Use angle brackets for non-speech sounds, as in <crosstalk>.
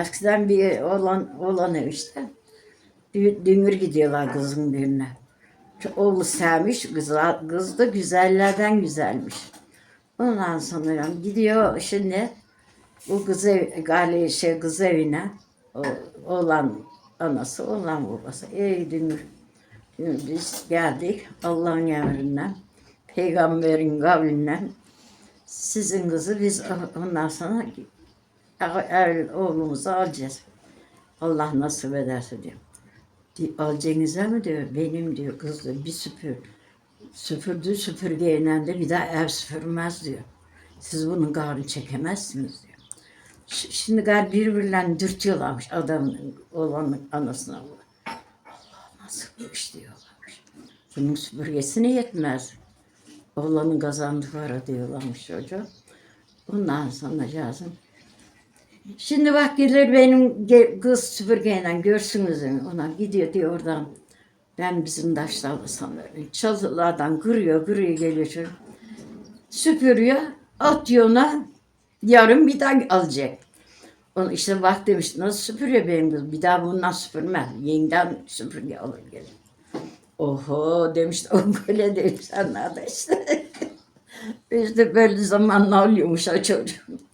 Eskiden bir olan olanı işte. Dünür gidiyorlar kızın birine. Oğlu sevmiş, kız, kız da güzellerden güzelmiş. Ondan sonra gidiyor şimdi bu kız ev, gali şey kız evine o, oğlan anası, oğlan babası. Ey dünür. Dünür biz geldik Allah'ın emrinden, peygamberin kavlinden. Sizin kızı biz ondan sonra oğlumuzu alacağız. Allah nasip ederse diyor. Di- Alacağınıza mı diyor, benim diyor kız diyor, bir süpür. Süpürdü süpürgeyle de bir daha ev süpürmez diyor. Siz bunun karnını çekemezsiniz diyor. Şimdi gar birbirlerini dürtüyorlarmış adamın olanın anasına. Allah nasıl bu iş diyorlarmış. Bunun süpürgesine yetmez. Oğlanın kazandığı para diyorlarmış çocuğa. Ondan sonra yazın. Şimdi bak gelir benim kız süpürgeyle görsünüz ona gidiyor diyor oradan. Ben bizim taşlarla sanırım. Çalılardan kırıyor, kırıyor geliyor. Süpürüyor, atıyor ona. Yarın bir daha alacak. Onu işte bak demiş, nasıl süpürüyor benim kız? Bir daha bundan süpürmez. Yeniden süpürge alır gelir. Oho demiş, <laughs> o böyle demiş anladı işte. <laughs> işte böyle zamanla oluyormuş o çocuğun.